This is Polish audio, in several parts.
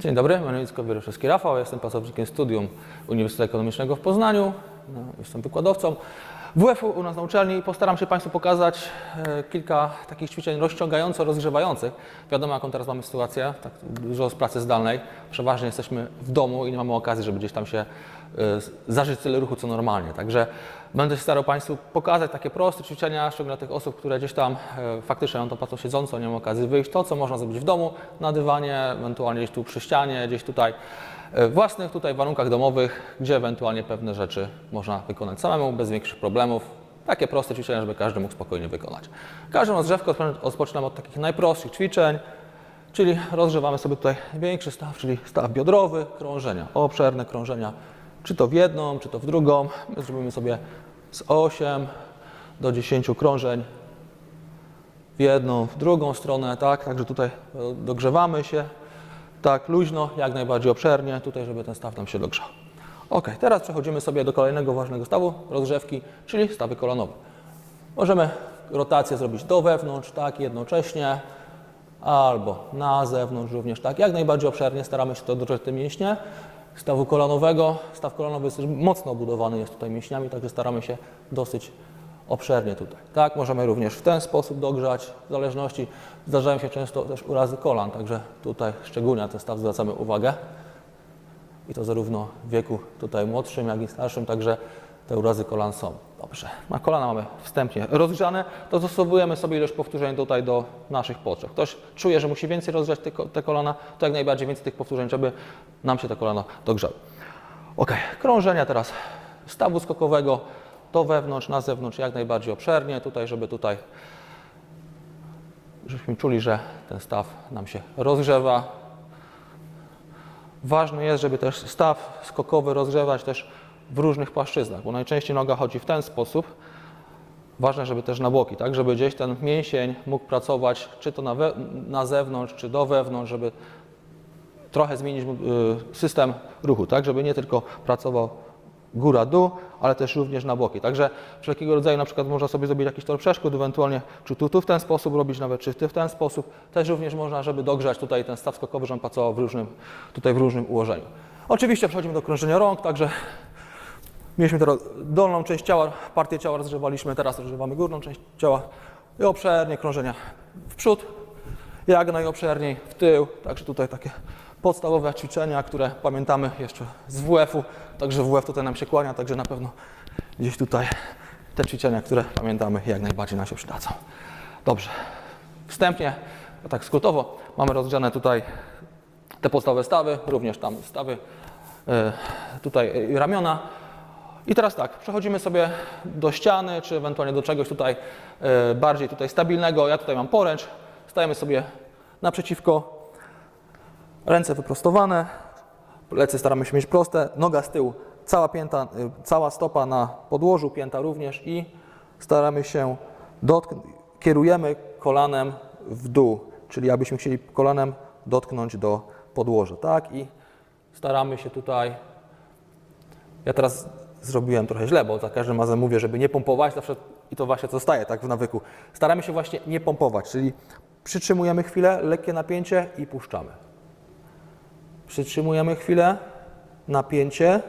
Dzień dobry, moje nazwisko jest Wieruszewski Rafał, jestem pracownikiem studium Uniwersytetu Ekonomicznego w Poznaniu, no, jestem wykładowcą. WF-u u nas na uczelni postaram się Państwu pokazać e, kilka takich ćwiczeń rozciągająco rozgrzewających. Wiadomo jaką teraz mamy sytuację, tak dużo z pracy zdalnej, przeważnie jesteśmy w domu i nie mamy okazji, żeby gdzieś tam się zażyć tyle ruchu co normalnie, także będę się starał Państwu pokazać takie proste ćwiczenia, szczególnie dla tych osób, które gdzieś tam e, faktycznie mają tą pracą siedzącą, nie mają okazji wyjść, to co można zrobić w domu, na dywanie, ewentualnie gdzieś tu przy ścianie, gdzieś tutaj e, w własnych tutaj warunkach domowych, gdzie ewentualnie pewne rzeczy można wykonać samemu, bez większych problemów. Takie proste ćwiczenia, żeby każdy mógł spokojnie wykonać. Każdą rozgrzewkę rozpoczynamy od takich najprostszych ćwiczeń, czyli rozgrzewamy sobie tutaj większy staw, czyli staw biodrowy, krążenia, obszerne krążenia, czy to w jedną, czy to w drugą. My zrobimy sobie z 8 do 10 krążeń w jedną, w drugą stronę, tak, także tutaj e, dogrzewamy się, tak, luźno, jak najbardziej obszernie, tutaj, żeby ten staw nam się dogrzał. Ok, teraz przechodzimy sobie do kolejnego ważnego stawu rozgrzewki, czyli stawy kolanowe. Możemy rotację zrobić do wewnątrz, tak, jednocześnie, albo na zewnątrz również, tak, jak najbardziej obszernie staramy się to dogrzeć te mięśnie stawu kolanowego. Staw kolanowy jest mocno obudowany jest tutaj mięśniami, także staramy się dosyć obszernie tutaj. Tak, możemy również w ten sposób dogrzać, w zależności, zdarzają się często też urazy kolan, także tutaj szczególnie na ten staw zwracamy uwagę. I to zarówno w wieku tutaj młodszym, jak i starszym, także te urazy kolan są. Dobrze, na kolana mamy wstępnie rozgrzane, dostosowujemy sobie ilość powtórzeń tutaj do naszych potrzeb. Ktoś czuje, że musi więcej rozgrzać te, te kolana, to jak najbardziej więcej tych powtórzeń, żeby nam się te kolana dogrzały. Ok, krążenia teraz stawu skokowego do wewnątrz, na zewnątrz, jak najbardziej obszernie, tutaj, żeby tutaj, żebyśmy czuli, że ten staw nam się rozgrzewa. Ważne jest, żeby też staw skokowy rozgrzewać też w różnych płaszczyznach, bo najczęściej noga chodzi w ten sposób. Ważne, żeby też na boki, tak, żeby gdzieś ten mięsień mógł pracować czy to na, we, na zewnątrz, czy do wewnątrz, żeby trochę zmienić y, system ruchu, tak, żeby nie tylko pracował góra-dół, ale też również na boki. Także wszelkiego rodzaju, na przykład można sobie zrobić jakiś tor przeszkód, ewentualnie czy tu, tu w ten sposób robić, nawet czy ty w ten sposób. Też również można, żeby dogrzać tutaj ten staw skokowy, żeby on pracował w różnym, tutaj w różnym ułożeniu. Oczywiście przechodzimy do krążenia rąk, także mieliśmy teraz dolną część ciała, partię ciała rozgrzewaliśmy, teraz rozgrzewamy górną część ciała i obszernie krążenia w przód, jak najobszerniej w tył, także tutaj takie podstawowe ćwiczenia, które pamiętamy jeszcze z WF-u, także WF tutaj nam się kłania, także na pewno gdzieś tutaj te ćwiczenia, które pamiętamy jak najbardziej nam się przydadzą. Dobrze, wstępnie, a tak skrótowo, mamy rozgrzane tutaj te podstawowe stawy, również tam stawy e, tutaj ramiona. I teraz tak, przechodzimy sobie do ściany, czy ewentualnie do czegoś tutaj e, bardziej tutaj stabilnego. Ja tutaj mam poręcz, stajemy sobie naprzeciwko, ręce wyprostowane, plecy staramy się mieć proste, noga z tyłu, cała pięta, y, cała stopa na podłożu, pięta również i staramy się dotknąć, kierujemy kolanem w dół, czyli abyśmy chcieli kolanem dotknąć do podłoża, tak? I staramy się tutaj, ja teraz zrobiłem trochę źle, bo za każdym razem mówię, żeby nie pompować, zawsze i to właśnie zostaje tak w nawyku. Staramy się właśnie nie pompować, czyli przytrzymujemy chwilę, lekkie napięcie i puszczamy. Przytrzymujemy chwilę, napięcie,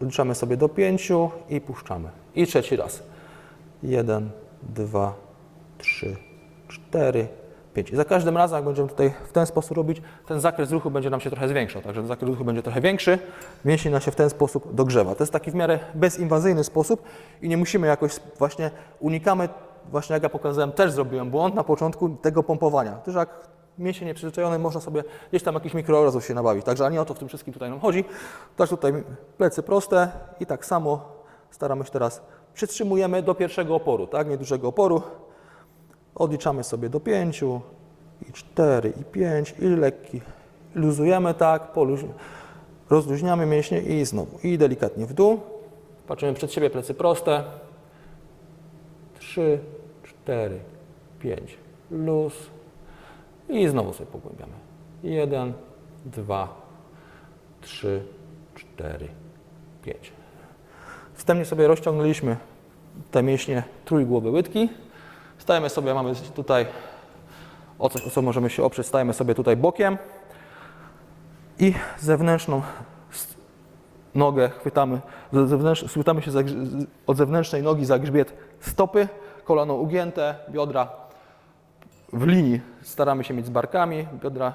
liczamy sobie do pięciu i puszczamy. I trzeci raz. Jeden, dwa, trzy, cztery, pięć. I za każdym razem, jak będziemy tutaj w ten sposób robić, ten zakres ruchu będzie nam się trochę zwiększał. Także ten zakres ruchu będzie trochę większy, mięsień nam się w ten sposób dogrzewa. To jest taki w miarę bezinwazyjny sposób i nie musimy jakoś właśnie, unikamy, właśnie jak ja pokazałem, też zrobiłem błąd na początku tego pompowania. Też jak mięsień nieprzyzwyczajony, można sobie gdzieś tam jakiś mikrorazów się nabawić. Także a nie o to w tym wszystkim tutaj nam chodzi. Też tutaj plecy proste i tak samo staramy się teraz, przytrzymujemy do pierwszego oporu, tak, niedużego oporu. Odliczamy sobie do pięciu i cztery i pięć i lekki. Luzujemy tak, rozluźniamy mięśnie i znowu. I delikatnie w dół. Patrzymy przed siebie, plecy proste. Trzy, cztery, pięć. Luz. I znowu sobie pogłębiamy. Jeden, dwa, trzy, cztery, pięć. Wstępnie sobie rozciągnęliśmy te mięśnie trójgłowy łydki. Stajemy sobie, mamy tutaj o coś, o co możemy się oprzeć, stajemy sobie tutaj bokiem i zewnętrzną nogę chwytamy, chwytamy się od zewnętrznej nogi za grzbiet stopy, kolano ugięte, biodra w linii staramy się mieć z barkami, biodra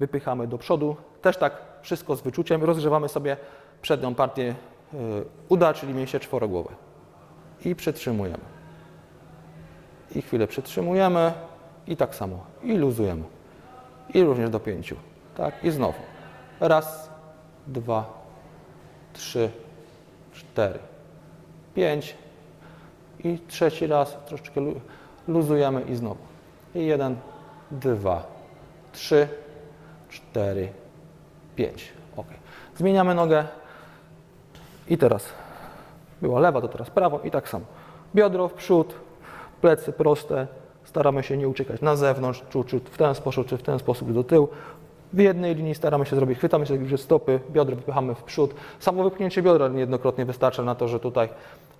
wypychamy do przodu. Też tak wszystko z wyczuciem. Rozgrzewamy sobie przednią partię y, uda, czyli mięśnie czworogłowe. I przytrzymujemy. I chwilę przytrzymujemy i tak samo. I luzujemy. I również do pięciu. Tak, i znowu. Raz, dwa, trzy, cztery, pięć. I trzeci raz troszeczkę lu- luzujemy i znowu. I jeden, dwa, trzy, cztery, pięć. Ok. Zmieniamy nogę. I teraz była lewa, to teraz prawo i tak samo. Biodro w przód, plecy proste. Staramy się nie uciekać na zewnątrz, czy, czy w ten sposób, czy w ten sposób do tyłu. W jednej linii staramy się zrobić, chwytamy się za stopy, biodro wypychamy w przód. Samo wypchnięcie biodra niejednokrotnie wystarcza na to, że tutaj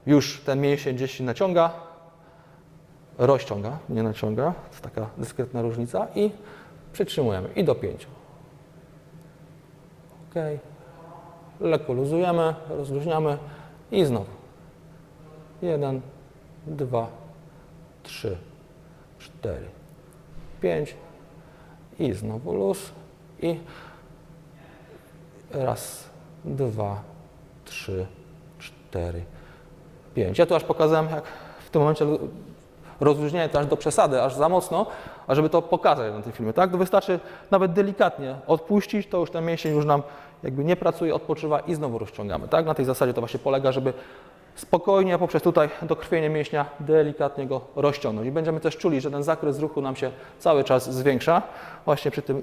już ten mięsień gdzieś się naciąga, rozciąga, nie naciąga, to taka dyskretna różnica i przytrzymujemy i do pięciu. Ok. Lekko luzujemy, rozluźniamy i znowu. Jeden, dwa, trzy, cztery, pięć i znowu luz i raz, dwa, trzy, cztery, pięć. Ja tu aż pokazałem, jak w tym momencie lu- rozluźnianie to aż do przesady, aż za mocno, a żeby to pokazać na tym filmie, tak? To wystarczy nawet delikatnie odpuścić, to już ten mięsień już nam jakby nie pracuje, odpoczywa i znowu rozciągamy, tak? Na tej zasadzie to właśnie polega, żeby spokojnie poprzez tutaj dokrwienie mięśnia delikatnie go rozciągnąć. I będziemy też czuli, że ten zakres ruchu nam się cały czas zwiększa, właśnie przy tym,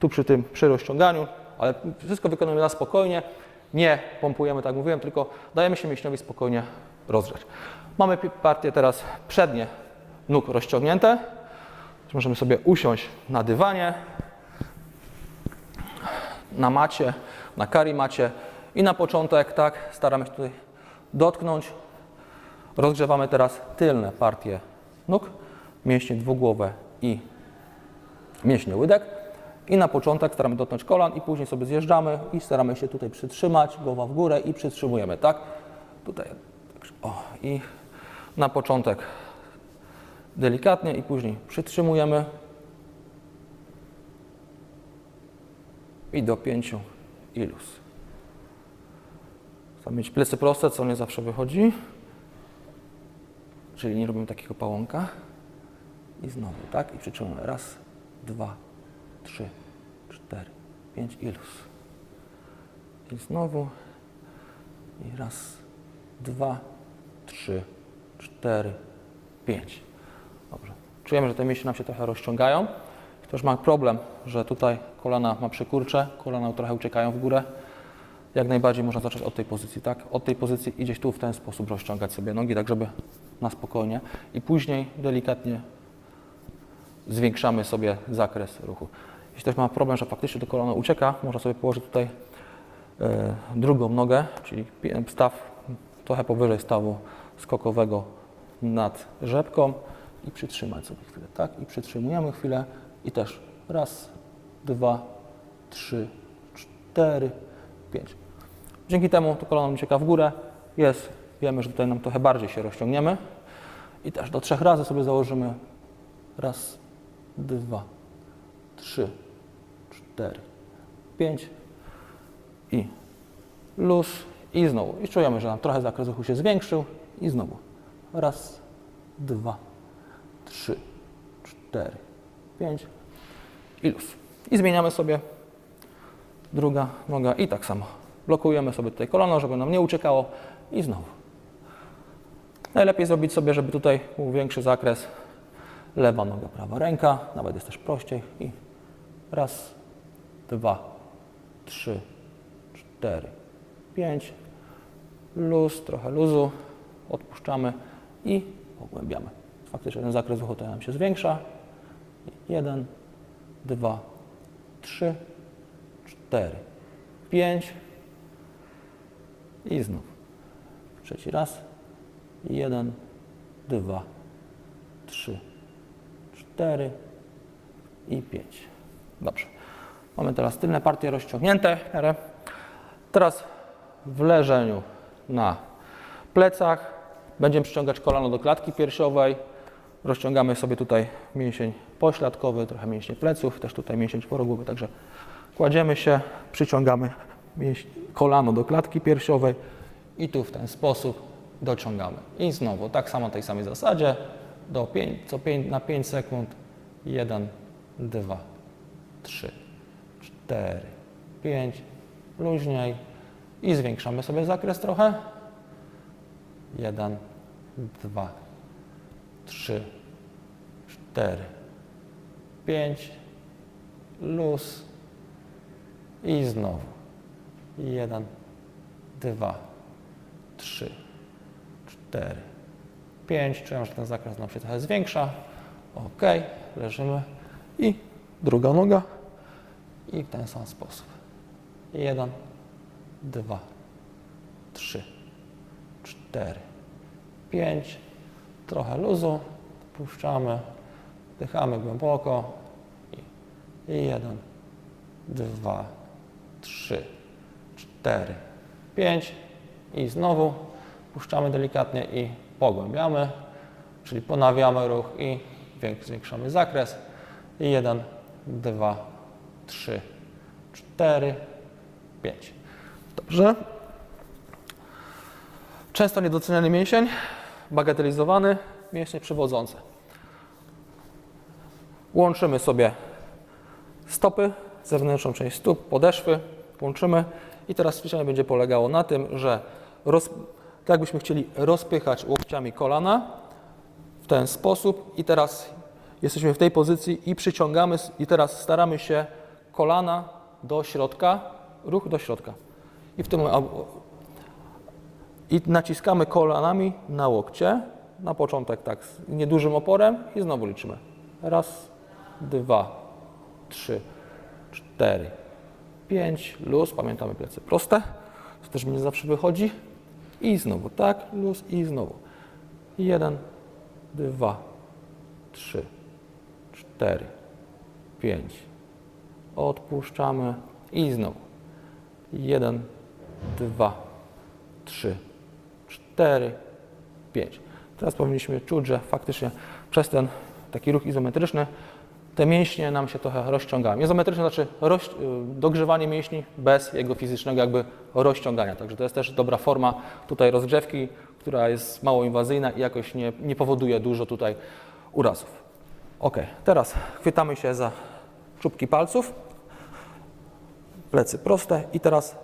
tu przy tym, przy rozciąganiu, ale wszystko wykonujemy na spokojnie, nie pompujemy, tak jak mówiłem, tylko dajemy się mięśniowi spokojnie rozgrzać. Mamy partię teraz przednie nóg rozciągnięte. Możemy sobie usiąść na dywanie, na macie, na karimacie i na początek, tak, staramy się tutaj dotknąć. Rozgrzewamy teraz tylne partie nóg, mięśnie dwugłowe i mięśnie łydek. I na początek staramy dotknąć kolan i później sobie zjeżdżamy i staramy się tutaj przytrzymać, głowa w górę i przytrzymujemy, tak? Tutaj, o, i na początek delikatnie i później przytrzymujemy i do pięciu i luz. Chcemy mieć plecy proste, co nie zawsze wychodzi, czyli nie robimy takiego pałąka i znowu, tak? I przytrzymujemy raz, dwa, trzy, cztery, pięć i. I znowu i raz, dwa, trzy, cztery, pięć. Dobrze. Czujemy, że te mięśnie nam się trochę rozciągają. Ktoś ma problem, że tutaj kolana ma przykurcze, kolana trochę uciekają w górę. Jak najbardziej można zacząć od tej pozycji, tak? Od tej pozycji i gdzieś tu w ten sposób rozciągać sobie nogi, tak żeby na spokojnie. I później delikatnie zwiększamy sobie zakres ruchu. Jeśli ktoś ma problem, że faktycznie to kolano ucieka, można sobie położyć tutaj e, drugą nogę, czyli staw trochę powyżej stawu skokowego nad rzepką i przytrzymać sobie chwilę, tak? I przytrzymujemy chwilę i też raz, dwa, trzy, cztery, pięć. Dzięki temu to kolano ucieka w górę, jest, wiemy, że tutaj nam trochę bardziej się rozciągniemy i też do trzech razy sobie założymy raz, dwa, trzy, cztery, pięć i luz i znowu. I czujemy, że nam trochę zakres ruchu się zwiększył i znowu. Raz, dwa, trzy, cztery, pięć i luz. I zmieniamy sobie druga noga i tak samo. Blokujemy sobie tutaj kolano, żeby nam nie uciekało i znowu. Najlepiej zrobić sobie, żeby tutaj był większy zakres. Lewa noga, prawa ręka, nawet jest też prościej. I raz, dwa, trzy, cztery, pięć. Luz, trochę luzu. Odpuszczamy i pogłębiamy. Faktycznie ten zakres ruchu nam się zwiększa. Jeden, dwa, trzy, cztery, pięć. I znów. Trzeci raz. Jeden, dwa, trzy, cztery, i 5. Dobrze. Mamy teraz tylne partie rozciągnięte. Teraz w leżeniu na plecach będziemy przyciągać kolano do klatki piersiowej. Rozciągamy sobie tutaj mięsień pośladkowy, trochę mięśnie pleców, też tutaj mięsień czworogłowy, także kładziemy się, przyciągamy kolano do klatki piersiowej i tu w ten sposób dociągamy. I znowu, tak samo tej samej zasadzie, do pięć, co pięć, na 5 sekund, 1, 2, 3, 4, 5, luźniej i zwiększamy sobie zakres trochę. 1, 2, 3, 4, 5, luz i znowu. 1, 2, 3, 4, 5. Czuję, że ten zakres nam się trochę zwiększa. Ok, leżymy i druga noga i w ten sam sposób. 1, 2, 3, 4, 5. Trochę luzu. Puszczamy. Wdychamy głęboko. I 1, 2, 3, 4, 5. I znowu puszczamy delikatnie i pogłębiamy. Czyli ponawiamy ruch i zwiększamy zakres. I 1, 2, 3, 4, 5. Dobrze. Często niedoceniany mięsień, bagatelizowany, mięśnie przywodzące. Łączymy sobie stopy, zewnętrzną część stóp, podeszwy, łączymy i teraz ćwiczenie będzie polegało na tym, że roz, tak jakbyśmy chcieli rozpychać łokciami kolana w ten sposób i teraz jesteśmy w tej pozycji i przyciągamy i teraz staramy się kolana do środka, ruch do środka. I w tym i naciskamy kolanami na łokcie. Na początek tak z niedużym oporem i znowu liczymy. Raz, dwa, trzy, cztery, pięć. Luz, pamiętamy plecy proste. To też mi nie zawsze wychodzi. I znowu tak, luz i znowu. Jeden, dwa, trzy, cztery, pięć. Odpuszczamy i znowu. Jeden, dwa, trzy, cztery, pięć. Teraz powinniśmy czuć, że faktycznie przez ten taki ruch izometryczny te mięśnie nam się trochę rozciągają. Izometryczne znaczy roz, y, dogrzewanie mięśni bez jego fizycznego jakby rozciągania. Także to jest też dobra forma tutaj rozgrzewki, która jest mało inwazyjna i jakoś nie, nie powoduje dużo tutaj urazów. Ok, teraz chwytamy się za czubki palców, plecy proste i teraz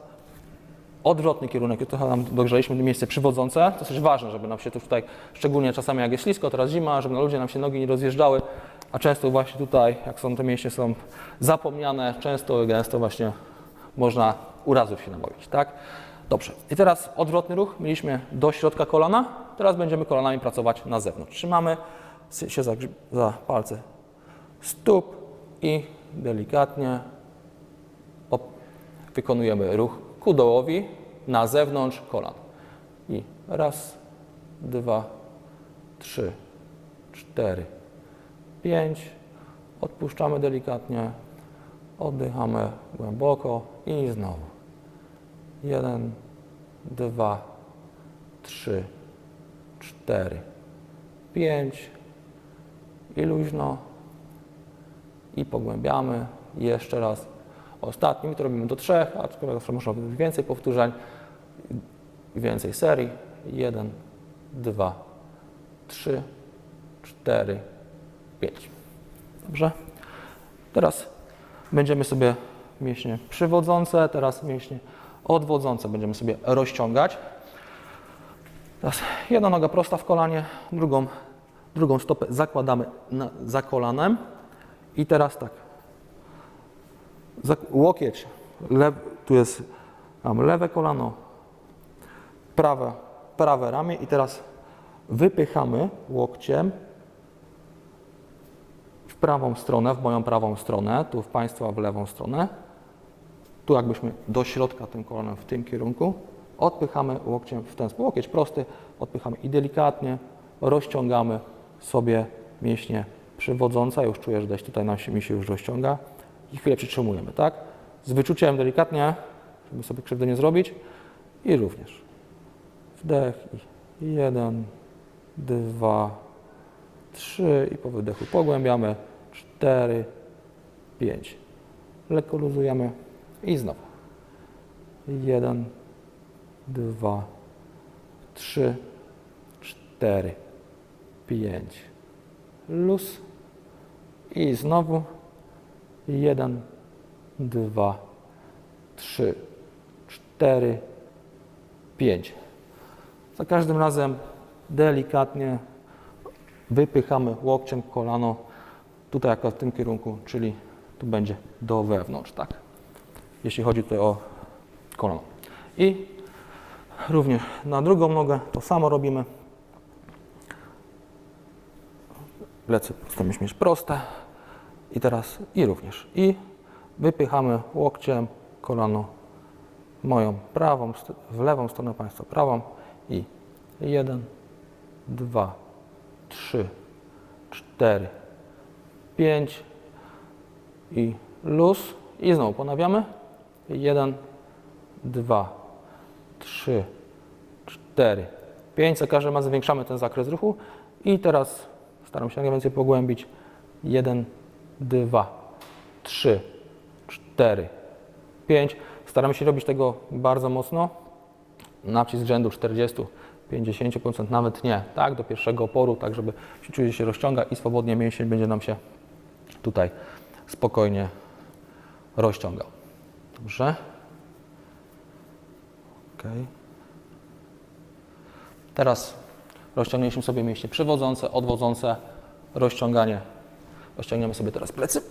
odwrotny kierunek. Trochę nam dogrzaliśmy miejsce przywodzące. To jest ważne, żeby nam się tu tutaj, szczególnie czasami jak jest ślisko, teraz zima, żeby na ludzie nam się nogi nie rozjeżdżały, a często właśnie tutaj, jak są te mięśnie są zapomniane, często gęsto właśnie można urazów się nabawić, tak? Dobrze. I teraz odwrotny ruch. Mieliśmy do środka kolana. Teraz będziemy kolanami pracować na zewnątrz. Trzymamy się za, za palce stóp i delikatnie wykonujemy ruch ku dołowi na zewnątrz kolan. I raz, dwa, trzy, cztery, pięć. Odpuszczamy delikatnie, oddychamy głęboko i znowu. Jeden, dwa, trzy, cztery, pięć. I luźno. I pogłębiamy. Jeszcze raz. Ostatni, my to robimy do trzech, aczkolwiek można być więcej powtórzeń, więcej serii. Jeden, dwa, trzy, cztery, pięć. Dobrze? Teraz będziemy sobie mięśnie przywodzące, teraz mięśnie odwodzące będziemy sobie rozciągać. Teraz jedna noga prosta w kolanie, drugą, drugą stopę zakładamy na, za kolanem i teraz tak, łokieć, lew, tu jest mam lewe kolano, prawe, prawe ramię i teraz wypychamy łokciem prawą stronę, w moją prawą stronę, tu w Państwa w lewą stronę. Tu jakbyśmy do środka tym kolanem w tym kierunku. Odpychamy łokciem w ten sposób. Łokieć prosty, odpychamy i delikatnie rozciągamy sobie mięśnie przywodząca, już czuję, że dać tutaj nam się, mi się już rozciąga i chwilę przytrzymujemy, tak? Z wyczuciem delikatnie, żeby sobie krzywdy nie zrobić i również wdech i jeden, dwa, trzy i po wydechu pogłębiamy, cztery, pięć. Lekko luzujemy i znowu. Jeden, dwa, trzy, cztery, pięć. Luz. I znowu. Jeden, dwa, trzy, cztery, pięć. Za każdym razem delikatnie wypychamy łokciem kolano tutaj jako w tym kierunku, czyli tu będzie do wewnątrz, tak? Jeśli chodzi tutaj o kolano. I również na drugą nogę to samo robimy. Plecy się mieć proste. I teraz i również. I wypychamy łokciem kolano moją prawą, w lewą stronę Państwa prawą i jeden, dwa, trzy, cztery, pięć i luz i znowu ponawiamy. Jeden, dwa, trzy, cztery, pięć. Za każdym razem zwiększamy ten zakres ruchu i teraz staram się najwięcej pogłębić. Jeden, dwa, trzy, cztery, pięć. Staramy się robić tego bardzo mocno. Nacisk rzędu 40, 50%, nawet nie, tak, do pierwszego oporu, tak żeby się czuje, że się rozciąga i swobodnie mięsień będzie nam się tutaj spokojnie rozciągał. Dobrze. Ok. Teraz rozciągnięliśmy sobie mięśnie przywodzące, odwodzące, rozciąganie. Rozciągniemy sobie teraz plecy.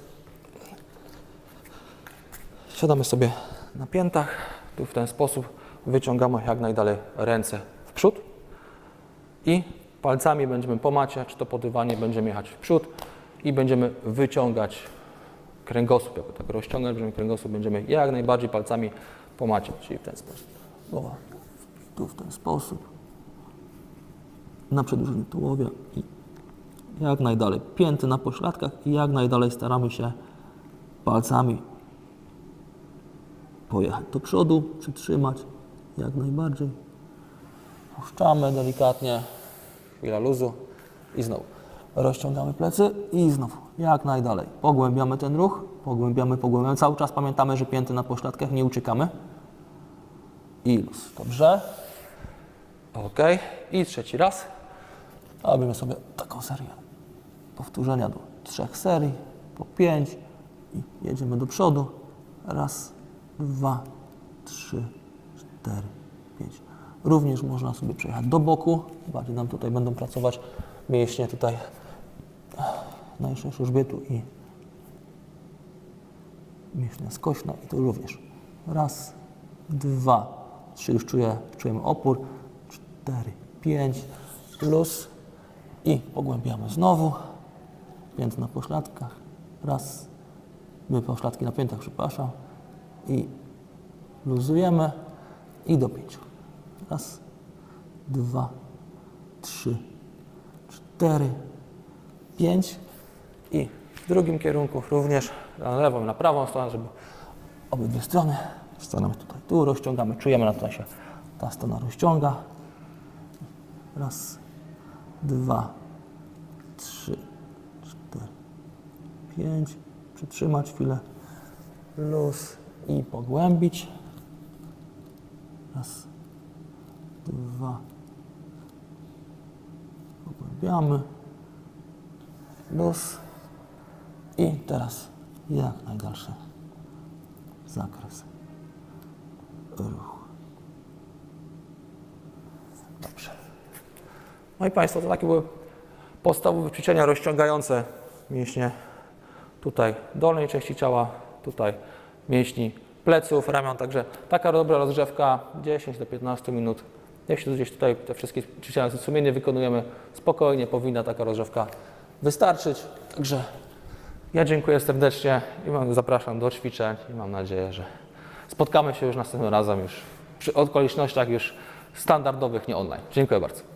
Siadamy sobie na piętach. Tu w ten sposób wyciągamy jak najdalej ręce w przód i palcami będziemy po macie, czy to po dywanie będziemy jechać w przód i będziemy wyciągać kręgosłup, jakby tak rozciągać będziemy kręgosłup, będziemy jak najbardziej palcami po macie, czyli w ten sposób. Głowa tu w ten sposób, na przedłużeniu tułowia i jak najdalej. Pięty na pośladkach i jak najdalej staramy się palcami pojechać do przodu, przytrzymać jak najbardziej. Puszczamy delikatnie, chwila luzu i znowu rozciągamy plecy i znowu jak najdalej. Pogłębiamy ten ruch, pogłębiamy, pogłębiamy. Cały czas pamiętamy, że pięty na pośladkach, nie uciekamy. I luz. Dobrze. Ok. I trzeci raz. Robimy sobie taką serię powtórzenia do trzech serii, po pięć i jedziemy do przodu. Raz, dwa, trzy, cztery, pięć. Również można sobie przejechać do boku. Bardziej nam tutaj będą pracować mięśnie tutaj najszerszy grzbietu i mięśnie skośne i tu również. Raz, dwa, trzy, już czuję, czujemy opór. Cztery, pięć, plus i pogłębiamy znowu. Pięt na pośladkach. Raz, my pośladki na piętach, przepraszam. I luzujemy i do pięciu. Raz, dwa, trzy, cztery, pięć i w drugim kierunku również na lewą i na prawą stronę, żeby obydwie strony. Stanemy tutaj, tu rozciągamy, czujemy na to się ta strona rozciąga. Raz, dwa, trzy, cztery, pięć. Przytrzymać chwilę. Luz i pogłębić. Raz, dwa. Pogłębiamy. Luz. I teraz jak najdalszy zakres ruchu. Dobrze. No i Państwo, to takie były podstawowe ćwiczenia rozciągające mięśnie tutaj dolnej części ciała, tutaj mięśni pleców, ramion, także taka dobra rozgrzewka 10 do 15 minut. Jeśli gdzieś tutaj te wszystkie ćwiczenia sumiennie wykonujemy, spokojnie powinna taka rozgrzewka wystarczyć. Także ja dziękuję serdecznie i zapraszam do ćwiczeń i mam nadzieję, że spotkamy się już następnym razem już przy okolicznościach już standardowych, nie online. Dziękuję bardzo.